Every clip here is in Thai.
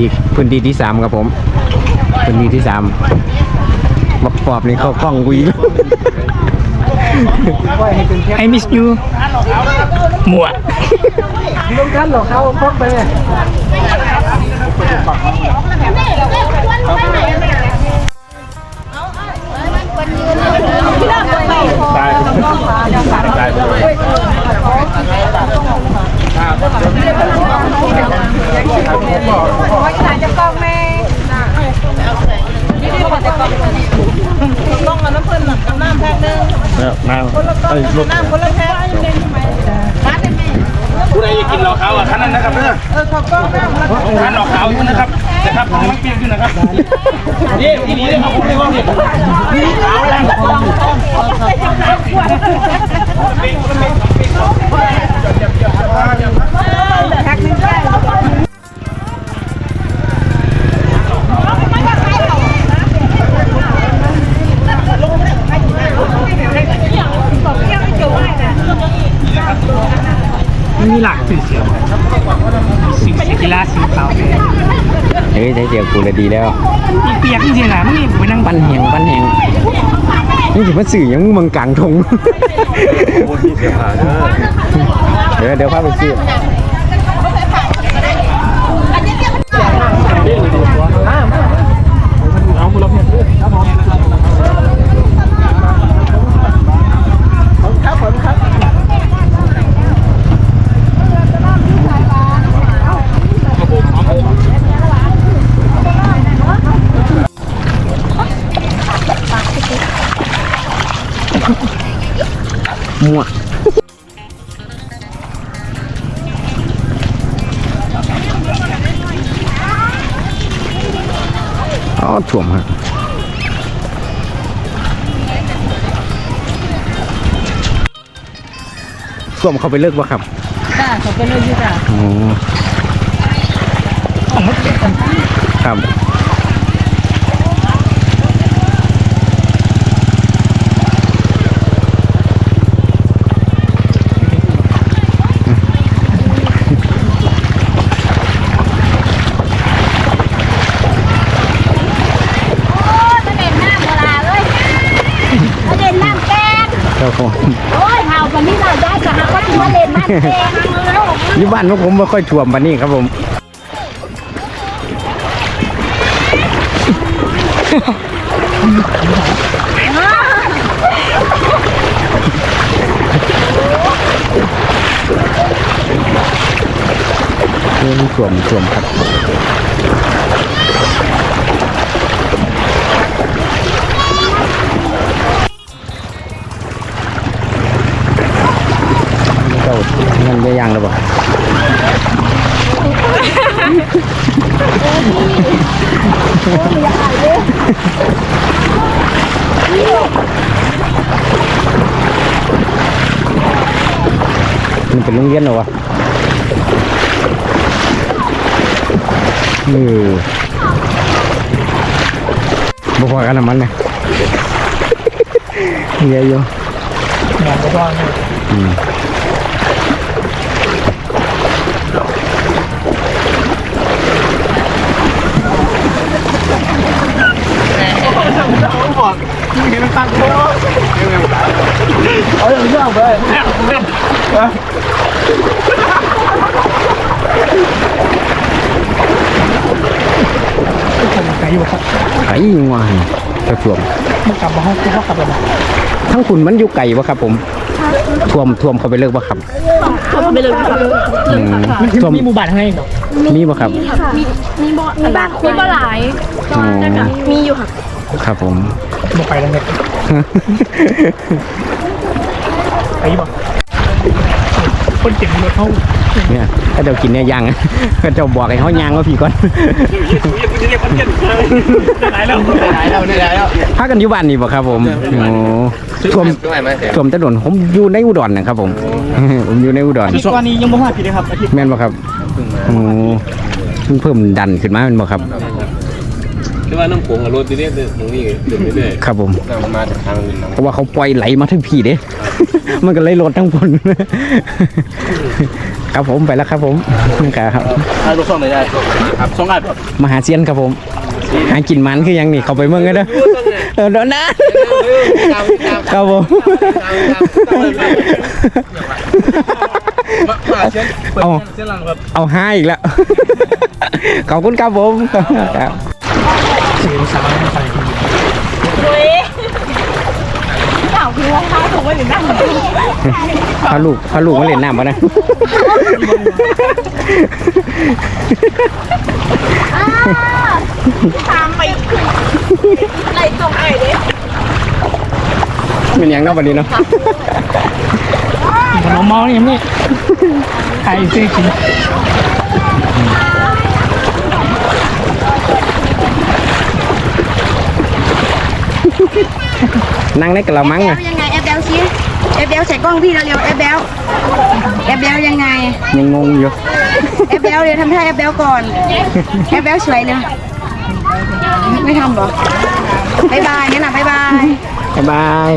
อีกพื้นที่ที่สามครับผมพื้นที่ที่สามบักปอบนี่เข้ากล้องกุย I miss you หมว ผู้ใดอยากกินเหล้าขาวอะท่านนั้นนะครับเด้อเออขอบคุณร้านเหล้าขาวอยู่นะครับนะครับผมไม่เปลี่ยนอยู่นะครับนี่ที่นี่เลยครับผมไม่ว่าเนี่ยขาวแล้ว ฮ้ยใช้เสียงกูเลยดีแล้วอีเปียกจริงๆนะมึงนี่ไปนั่งปั้นแหงปั้นแหงนี่ถือว่าสื่อยังมึงกลางทงเดี๋ยวเดี๋ยวพาไปซื้อ มั่วอ๋อถ่วมครับส้วมเข้าไปเลิกวะครับจ้าเขาเป็นเลยอยู่จ้าอ๋อของมันเปียกครับครับผม โอ้ยเฮาวันนี้เราได้จะหาว่าที่ว่าเล่นมันเอยู่บ้านของผมไม่ค่อยถ่วมปานนี้ครับผม เรื่องถ่วมถ่วมครับ จ้าเงินได้ยังหรือเปล่ามันเป็นโรงเรียนเหรอวะเออบ่พอกันน้ำมันเนี่ยเยอะอยู่หมอนก็ว่างอืม ไหนอยู่ครับไก่ยังวะจะถ่วมมึงกลับมาห้องกูก็กลับมาทั้งคุณมันอยู่ไก่ปะครับ ผมท่วมท่วมเขาไปเลิกปะครับไปเลยค่ะอืมมันคือท่วมมีหมู่บ้านข้างในเหรอมีปะครับมีบ่มีบ้านมีบ่หลายอ๋อมีอยู่ค่ะครับผมบอกไปแล้วไงไปบ่ คนเจ็บรถเขาเนี่ยถ้าเจ้ากินเนี่ยยังก็เจ้าบอกให้เขายางว่าพี่ก่อนไหนแล้วไหนแล้วไหนแล้วพักกันอยู่บ้านนี่ปะครับผมโอ้ท่วมท่วมถนนผมอยู่ในอุดรนะครับ ผม ผมอยู่ในอุดรนี่กว่านี้ยังบ่หาผิดเลยครับอาทิตย์แม่นปะครับโอ้เพิ่งเพิ่มดันขึ้นมาแม่นปะครับ คือว่าน้ำผงกับรถเรื่อยๆตรงนี้เรื่อยครับผมๆมาจากทางอื่นนะเพราะว่าเขาปล่อยไหลมาทั้งพี่เด้ มันก็เลยลดทั้งผล ครับผมไปแล้วครับผมครับอ่าลูกส่งไหนได้ครับส่งอะมหาเซียนครับผม หากินมันคือยังนี่เขาไปเมืองกันเด้อเออเดี๋ยวนะครับผมมาเชิญเอาเชิญหลังครับ เอาห้าอีกแล้ว ขอบคุณครับผมครับ เต่าวคือว่าเขาถูกว่าหรือนั่งพาลูกพาลูกมาเล่นน้ำปะนะตามไปอะไรตรงไหนเด้เป็นยังเนาะวันนี้เนาะขนมมองนี่นี่ไข่เส้อกิน นั่งในกระมังอะยังไงแอบเบลซิแอบเบลใส่กล้องพี่เร็วๆแอบเบลแอบเบลยังไง ยังงงอยู่แอบเบลเดี๋ยวทำท่าแอบเบลก่อนแอบเบลสวยเลยไม่ทำหรอบายบายงั้นน่ะบายบายบายบาย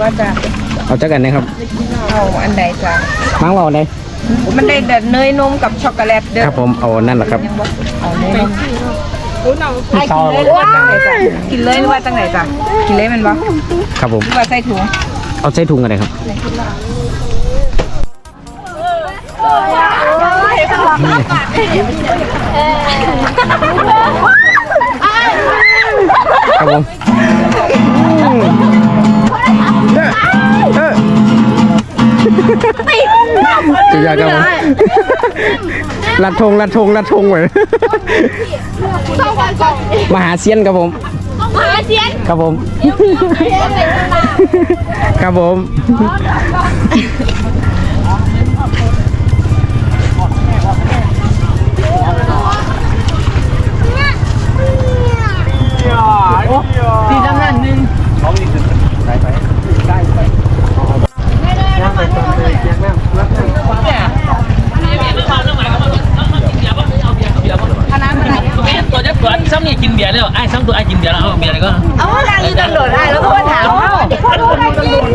ว่าจะเอาเจ้ากันนะครับเอาอันใดจ้ะมังว่าเอาไหนมันได้แต่เนยนมกับช็อกโกแลตเด้อครับผมเอานั่นแหละครับเอาเนยนม ไอ้กินเลยหรือว่าจังไหนจ้ะกินเลยหรือว่าจังไหนจ้ะกินเลยมันบ่ครับผมหรือว่าใส่ถุงเอาใส่ถุงกันเลยครับครับผมจุดยอดครับผมลัดทงลัดทงลัดทงไว้ มหาเซียนครับผม มหาเซียนครับผม ครับผม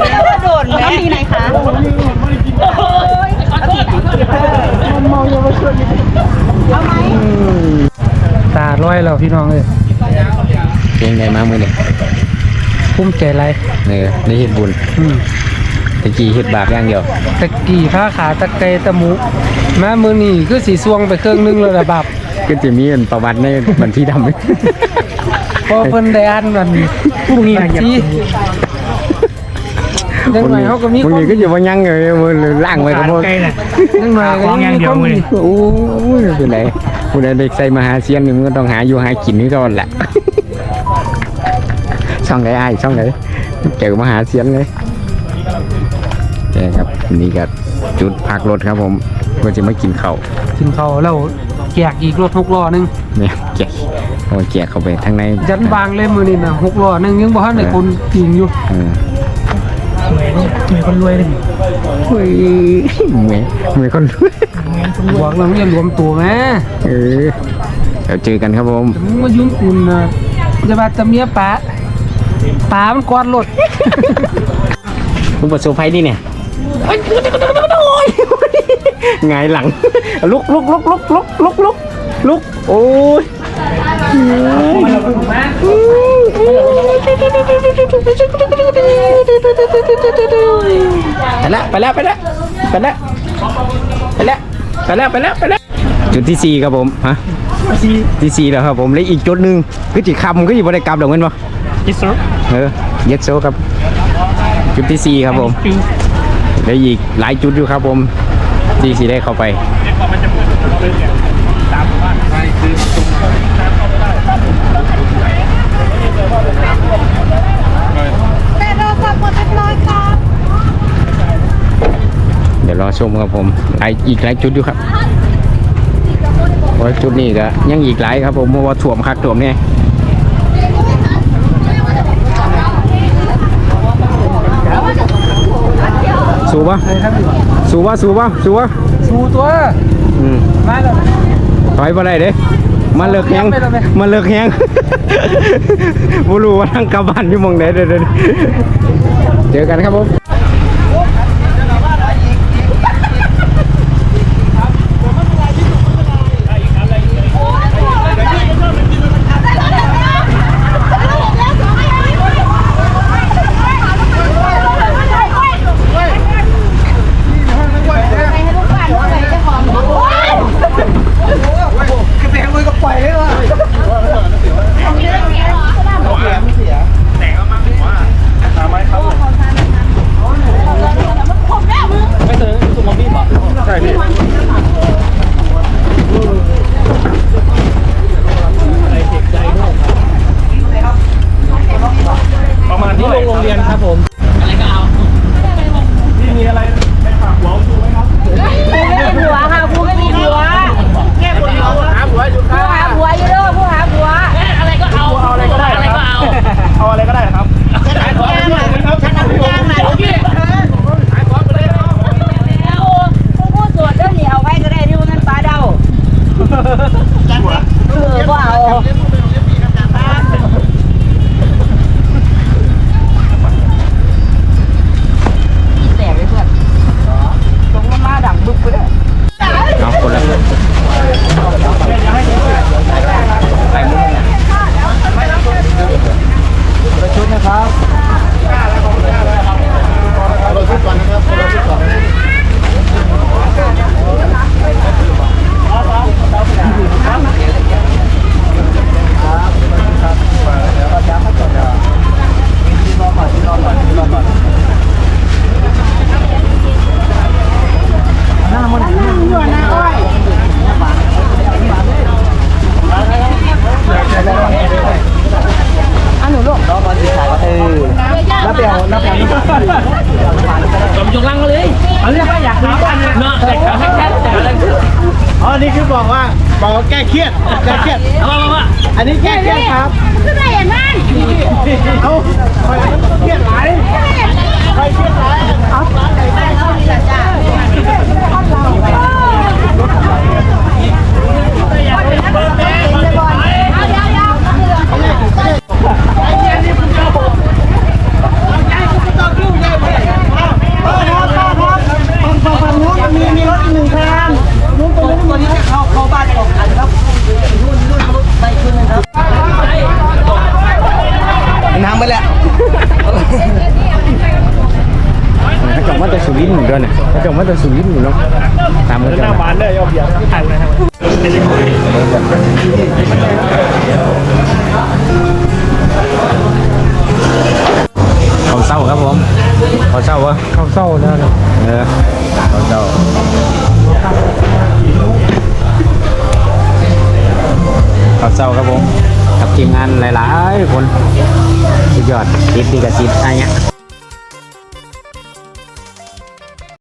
ดนโดนไหมมีไหนคะตาลอยแล้วพี่น้องเอ้ยเพลงไงมามือเนี่ยภูมิใจไรเออได้เห็ดบุญอืมตะกี้เห็ดบาปอย่างเดียวตะกี้ผ้าขาตะไกตะหมูมามือนี่คือสีสวงไปเครื่องนึงแล้วละบับก็จะมีเป็นประวัติในบัญชีดำพอเพิ่นได้อ่านมันพรุ่งนี้ที่ ยังไงเขาก็มีมึงนี่ก็อยู่ว่ายังเลยมึงล่างไว้ก็พอยังไงก็ยังมีความดีโอ้ยเป็นไรผู้ใดเด็กใส่มหาเซียนนี่มึงก็ต้องหาอยู่หากินนี่ก่อนแหละช่องไหนไอ้ายช่องไหนเจอมหาเซียนเลยใช่ครับนี่ก็จุดพักรถครับผมก็จะมากินข้าวกินเขาวแล้วแจกอีกรถหกล้อหนึงเนี่ยแกะเอาแกะเข้าไปข้างในยันบางเลยมือนี่นะหกล้อหนึงยังบ่ทันได้คนจริงอยู่ เออมีคนรวยเลยเฮ้ยเหมือนเหมือนคนรวยบอกแล้วมันจะรวมตัวแม่เออเดี๋ยวเจอกันครับผมแต่มึงมายุ่งคุณนะจะมาจะเมียป๋าป๋ามันกวาดรถมึงประสบภัยดิเนี่ยไงายหลัง ลุกลุกลุกลุกลุกลุกลุกลุกโอ้ย ไปแล้วไปแล้วไปแล้วไปแล้วไปแล้วไปแล้วไปแล้วไปแล้วจุดที่สี่ครับผมฮะที่สี่แล้วครับผมแล้วอีกจุดหนึ่งคือจีคำก็อยู่บริกรรมหรอกเงินปะยิสร์เออเย็ดโซครับ จุดที่สี่ครับผมแล้วอีกหลายจุดอยู่ครับผมที่สีได้เข้าไป แต่เราขับหมดเรียบร้อยครับ เดี๋ยว รอชมครับผมหลายอีกหลายจุดอยู่ครับเพราะจุดนี้ก็ยังอีกหลายครับผมเพราะว่าถ่วมคักถ่วมเนี่ยสูบปะสูบปะสูบปะสูบปะสู้ตัวอืมมาแล้วถอยมาได้เด้มาเลิกแฮงไปแล้วไหมมาเลิกแฮงบ่รู้ว่าทางกลับบ้านอยู่หมองไหนเด้อเด้อเจอกันครับผม เนาะแต่ขาแค่แต่อะไรอ๋อนี่คือบอกว่าบอกว่าแก้เครียดแก้เครียด เอามามาอันนี้แก้เครียดครับคือไรอย่างนั้นเอาคอยเครียดหลายคอยเครียดหลายฝั่ง มาแต่สุรินทร์อยู่เนาะตามมาจากบ้านเลยยอมเบียร์ถ่ายเลยครับเขาเศร้าครับผมเขาเศร้าวะเขาเศร้าแล้วนะเออเขาเศร้าเขาเศร้าครับผมกับทีมงานหลาย ๆ คนสุดยอดติดดีกับติดอะไรเงี้ย